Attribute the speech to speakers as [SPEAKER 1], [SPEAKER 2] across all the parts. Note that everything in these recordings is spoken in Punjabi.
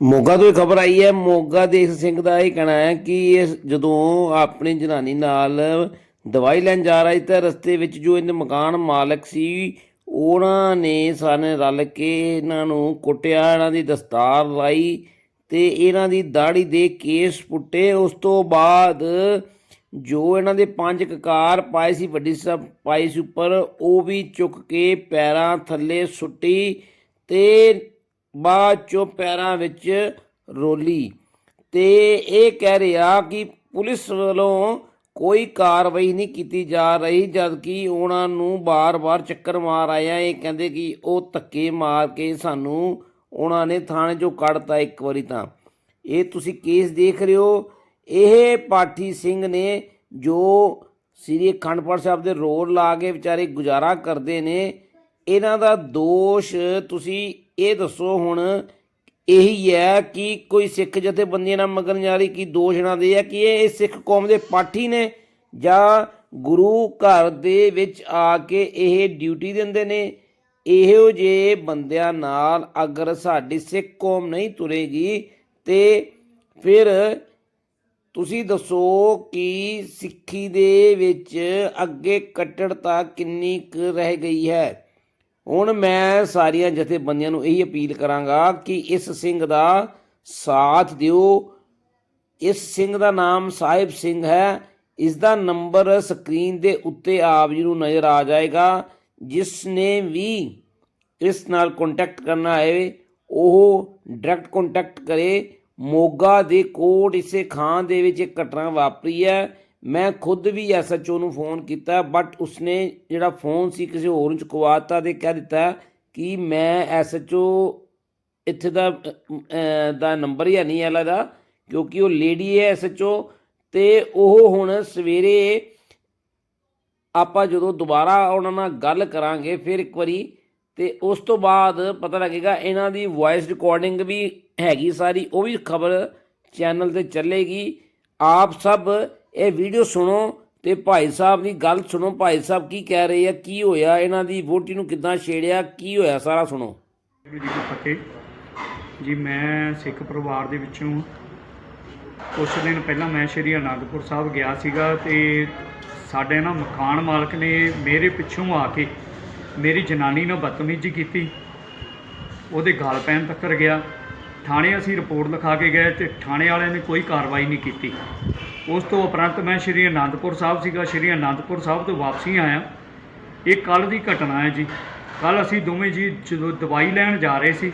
[SPEAKER 1] ਮੋਗਾ ਤੋਂ ਖਬਰ ਆਈ ਹੈ। ਮੋਗਾ ਦੇਖ ਸਿੰਘ ਦਾ ਇਹ ਕਹਿਣਾ ਹੈ ਕਿ ਇਹ ਜਦੋਂ ਆਪਣੀ ਜਨਾਨੀ ਨਾਲ ਦਵਾਈ ਲੈਣ ਜਾ ਰਹੀ ਤਾਂ ਰਸਤੇ ਵਿੱਚ ਜੋ ਇਹਦੇ ਮਕਾਨ ਮਾਲਕ ਸੀ, ਉਹਨਾਂ ਨੇ ਸਾਰੇ ਰਲ ਕੇ ਇਹਨਾਂ ਨੂੰ ਕੁੱਟਿਆ, ਇਹਨਾਂ ਦੀ ਦਸਤਾਰ ਲਾਈ ਤੇ ਇਹਨਾਂ ਦੀ ਦਾੜੀ ਦੇ ਕੇਸ ਪੁੱਟੇ। ਉਸ ਤੋਂ ਬਾਅਦ ਜੋ ਇਹਨਾਂ ਦੇ ਪੰਜ ਕਕਾਰ ਪਾਏ ਸੀ, ਵੱਡੀ ਸਭ ਪਾਈ ਸੀ ਉੱਪਰ, ਉਹ ਵੀ ਚੁੱਕ ਕੇ ਪੈਰਾਂ ਥੱਲੇ ਸੁੱਟੀ ਤੇ ਬਾਅਦ ਚੋਂ ਪੈਰਾਂ ਵਿੱਚ ਰੋਲੀ। ਤੇ ਇਹ ਕਹਿ ਰਿਹਾ ਕਿ ਪੁਲਿਸ ਵੱਲੋਂ ਕੋਈ ਕਾਰਵਾਈ ਨਹੀਂ ਕੀਤੀ ਜਾ ਰਹੀ, ਜਦਕਿ ਉਹਨਾਂ ਨੂੰ ਬਾਰ-ਬਾਰ ਚੱਕਰ ਮਾਰ ਆਇਆ। ਇਹ ਕਹਿੰਦੇ ਕਿ ਉਹ ਧੱਕੇ ਮਾਰ ਕੇ ਸਾਨੂੰ ਉਹਨਾਂ ਨੇ ਥਾਣੇ 'ਚੋਂ ਕੱਢਤਾ ਇੱਕ ਵਾਰੀ ਤਾਂ। ਇਹ ਤੁਸੀਂ ਕੇਸ ਦੇਖ ਰਹੇ ਹੋ। ਇਹ ਪਾਠੀ ਸਿੰਘ ਨੇ ਜੋ ਸ੍ਰੀ ਅਖੰਡਪੁਰ ਸਾਹਿਬ ਦੇ ਰੋਡ ਲਾ ਕੇ ਵਿਚਾਰੇ ਗੁਜ਼ਾਰਾ ਕਰਦੇ ਨੇ, ਇਹਨਾਂ ਦਾ ਦੋਸ਼ ਤੁਸੀਂ ਇਹ ਦੱਸੋ ਹੁਣ, ਇਹੀ ਹੈ ਕਿ ਕੋਈ ਸਿੱਖ ਜਥੇਬੰਦੀਆਂ ਨਾਲ ਮਗਰ ਜਾ ਰਹੀ ਕੀ ਦੋਸ਼ ਇਹਨਾਂ ਦੇ ਹੈ ਕਿ ਇਹ ਸਿੱਖ ਕੌਮ ਦੇ ਪਾਠੀ ਨੇ, ਜਾਂ ਗੁਰੂ ਘਰ ਦੇ ਵਿੱਚ ਆ ਕੇ ਇਹ ਡਿਊਟੀ ਦਿੰਦੇ ਨੇ? ਇਹੋ ਜਿਹੇ ਬੰਦਿਆਂ ਨਾਲ ਅਗਰ ਸਾਡੀ ਸਿੱਖ ਕੌਮ ਨਹੀਂ ਤੁਰੇਗੀ, ਤੇ ਫਿਰ ਤੁਸੀਂ ਦੱਸੋ ਕਿ ਸਿੱਖੀ ਦੇ ਵਿੱਚ ਅੱਗੇ ਕੱਟੜਤਾ ਕਿੰਨੀ ਕੁ ਰਹਿ ਗਈ ਹੈ? ਹੁਣ ਮੈਂ ਸਾਰੀਆਂ ਜਥੇਬੰਦੀਆਂ ਨੂੰ ਇਹੀ ਅਪੀਲ ਕਰਾਂਗਾ ਕਿ ਇਸ ਸਿੰਘ ਦਾ ਸਾਥ ਦਿਓ। ਇਸ ਸਿੰਘ ਦਾ ਨਾਮ ਸਾਹਿਬ ਸਿੰਘ ਹੈ। ਇਸ ਦਾ ਨੰਬਰ ਸਕਰੀਨ ਦੇ ਉੱਤੇ ਆਪ ਜੀ ਨੂੰ ਨਜ਼ਰ ਆ ਜਾਏਗਾ। ਜਿਸ ਨੇ ਵੀ ਇਸ ਨਾਲ ਕੰਟੈਕਟ ਕਰਨਾ ਹੈ ਉਹ ਡਾਇਰੈਕਟ ਕੰਟੈਕਟ ਕਰੇ। ਮੋਗਾ ਦੇ ਕੋਟ ਇਸੇ ਖਾਂ ਦੇ ਵਿੱਚ ਇੱਕ ਘਟਨਾ ਵਾਪਰੀ ਹੈ। ਮੈਂ ਖੁਦ ਵੀ ਐਸਐਚਓ ਨੂੰ ਫੋਨ ਕੀਤਾ ਬਟ ਉਸਨੇ ਜਿਹੜਾ ਫੋਨ ਸੀ ਕਿਸੇ ਹੋਰ ਨੂੰ ਚੁਕਵਾਤਾ ਤੇ ਕਹਿ ਦਿੱਤਾ ਕਿ ਮੈਂ ਐਸਐਚਓ ਇੱਥੇ ਦਾ ਦਾ ਨੰਬਰ ਹੀ ਹੈ ਨਹੀਂ ਵਾਲਾ ਦਾ, ਕਿਉਂਕਿ ਉਹ ਲੇਡੀ ਹੈ ਐਸਐਚਓ ਤੇ ਉਹ ਹੁਣ ਸਵੇਰੇ ਆਪਾਂ ਜਦੋਂ ਦੁਬਾਰਾ ਉਹਨਾਂ ਨਾਲ ਗੱਲ ਕਰਾਂਗੇ ਫਿਰ ਇੱਕ ਵਾਰੀ ਤੇ ਉਸ ਤੋਂ ਬਾਅਦ ਪਤਾ ਲੱਗੇਗਾ ਇਹਨਾਂ ਦੀ ਵੌਇਸ ਰਿਕਾਰਡਿੰਗ ਵੀ ਹੈਗੀ ਸਾਰੀ, ਉਹ ਵੀ ਖਬਰ ਚੈਨਲ ਤੇ ਚੱਲੇਗੀ। ਆਪ ਸਭ ਇਹ ਵੀਡੀਓ ਸੁਣੋ ਤੇ ਭਾਈ ਸਾਹਿਬ ਦੀ ਗੱਲ ਸੁਣੋ। ਭਾਈ ਸਾਹਿਬ ਕੀ ਕਹਿ ਰਹੇ ਆ, ਕੀ ਹੋਇਆ? ਇਹਨਾਂ ਦੀ ਵੋਟੀ ਨੂੰ ਕਿੱਦਾਂ ਛੇੜਿਆ? ਕੀ ਹੋਇਆ? ਸਾਰਾ ਸੁਣੋ।
[SPEAKER 2] ਜੀ ਕੀ ਫਤਿਹ ਜੀ। ਮੈਂ ਸਿੱਖ ਪਰਿਵਾਰ ਦੇ ਵਿੱਚੋਂ ਕੁਝ ਦਿਨ ਪਹਿਲਾਂ ਮੈਂ ਸ਼੍ਰੀ ਅਨੰਦਪੁਰ ਸਾਹਿਬ ਗਿਆ ਸੀਗਾ ਤੇ ਸਾਡੇ ਨਾ ਮਕਾਨ ਮਾਲਕ ਨੇ ਮੇਰੇ ਪਿੱਛੋਂ ਆ ਕੇ ਮੇਰੀ ਜਨਾਨੀ ਨਾਲ ਬਦਤਮੀਜ਼ੀ ਕੀਤੀ। ਉਹਦੇ ਗਾਲ ਪੈਣ ਤੱਕ ਗਿਆ। ਥਾਣੇ ਅਸੀਂ ਰਿਪੋਰਟ ਲਿਖਾ ਕੇ ਗਏ ਤੇ ਥਾਣੇ ਵਾਲਿਆਂ ਨੇ ਕੋਈ ਕਾਰਵਾਈ ਨਹੀਂ ਕੀਤੀ। ਉਸ ਤੋਂ ਉਪਰੰਤ ਮੈਂ ਸ਼੍ਰੀ ਅਨੰਦਪੁਰ ਸਾਹਿਬ ਸੀਗਾ, ਸ਼੍ਰੀ ਅਨੰਦਪੁਰ ਸਾਹਿਬ ਤੋਂ ਵਾਪਸੀ ਆਇਆ। ਇਹ ਕੱਲ ਦੀ ਘਟਨਾ ਹੈ ਜੀ। ਕੱਲ ਅਸੀਂ ਦੋਵੇਂ ਜੀ ਜਦੋਂ ਦਵਾਈ ਲੈਣ ਜਾ ਰਹੇ ਸੀ,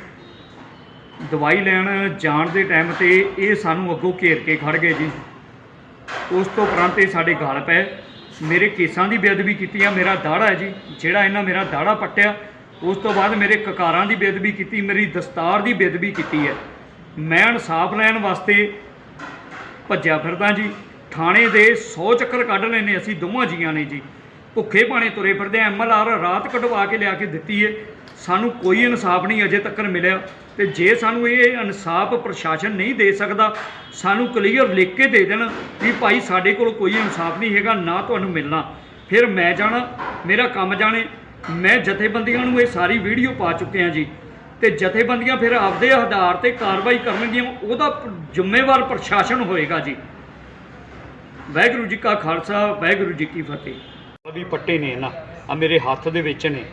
[SPEAKER 2] ਦਵਾਈ ਲੈਣ ਜਾਣ ਦੇ ਟਾਈਮ ਤੇ ਇਹ ਸਾਨੂੰ ਅੱਗੋਂ ਘੇਰ ਕੇ ਖੜ ਗਏ ਜੀ। ਉਸ ਤੋਂ ਉਪਰੰਤ ਇਹ ਸਾਡੇ ਗਾਲ ਪਏ। ਮੇਰੇ ਕੇਸਾਂ ਦੀ ਬੇਅਦਬੀ ਕੀਤੀ ਆ, ਮੇਰਾ ਦਾੜਾ ਹੈ ਜੀ। ਜਿਹੜਾ ਇਹਨਾਂ ਮੇਰਾ ਦਾੜਾ ਪੱਟਿਆ, ਉਸ ਤੋਂ ਬਾਅਦ ਮੇਰੇ ਕਕਾਰਾਂ ਦੀ ਬੇਅਦਬੀ ਕੀਤੀ, ਮੇਰੀ ਦਸਤਾਰ ਦੀ ਬੇਅਦਬੀ ਕੀਤੀ ਹੈ। ਮੈਂ ਇਨਸਾਫ ਲੈਣ ਵਾਸਤੇ ਭੱਜਿਆ ਫਿਰਦਾ ਜੀ। ਥਾਣੇ ਦੇ 100 ਚੱਕਰ ਕੱਢ ਲੈਨੇ ਅਸੀਂ, ਦੋਵਾਂ ਜੀਆਂ ਨੇ ਜੀ। ਭੁੱਖੇ ਪਾਣੇ ਤੁਰੇ ਫਿਰਦੇ ਐਮਐਲਆਰ ਰਾਤ ਕਢਵਾ ਕੇ ਲਿਆ ਕੇ ਦਿੱਤੀ ਏ। ਸਾਨੂੰ ਕੋਈ ਇਨਸਾਫ ਨਹੀਂ ਅਜੇ ਤੱਕ ਮਿਲਿਆ। ਤੇ ਜੇ ਸਾਨੂੰ ਇਹ ਇਨਸਾਫ ਪ੍ਰਸ਼ਾਸਨ ਨਹੀਂ ਦੇ ਸਕਦਾ, ਸਾਨੂੰ ਕਲੀਅਰ ਲਿਖ ਕੇ ਦੇ ਦੇਣ ਵੀ ਭਾਈ ਸਾਡੇ ਕੋਲ ਕੋਈ ਇਨਸਾਫ ਨਹੀਂ ਹੈਗਾ, ਨਾ ਤੁਹਾਨੂੰ ਮਿਲਣਾ। ਫਿਰ ਮੈਂ ਜਾਣਾ, ਮੇਰਾ ਕੰਮ ਜਾਣੇ। ਮੈਂ ਜਥੇਬੰਦੀਆਂ ਨੂੰ ਇਹ ਸਾਰੀ ਵੀਡੀਓ ਪਾ ਚੁੱਕਿਆ ਜੀ। ਤੇ ਜਥੇਬੰਦੀਆਂ ਫਿਰ ਆਪਦੇ ਆਧਾਰ ਤੇ ਕਾਰਵਾਈ ਕਰਨਗੀਆਂ ਉਹਦਾ ਜ਼ਿੰਮੇਵਾਰ ਪ੍ਰਸ਼ਾਸਨ ਹੋਏਗਾ ਜੀ। ਵਾਹਿਗੁਰੂ ਜੀ ਕਾ ਖਾਲਸਾ, ਵਾਹਿਗੁਰੂ ਜੀ ਕੀ ਫਤਿਹ। ਵੀ ਪੱਟੇ ਨੇ ਨਾ ਆ ਮੇਰੇ ਹੱਥ ਦੇ ਵਿੱਚ ਨੇ।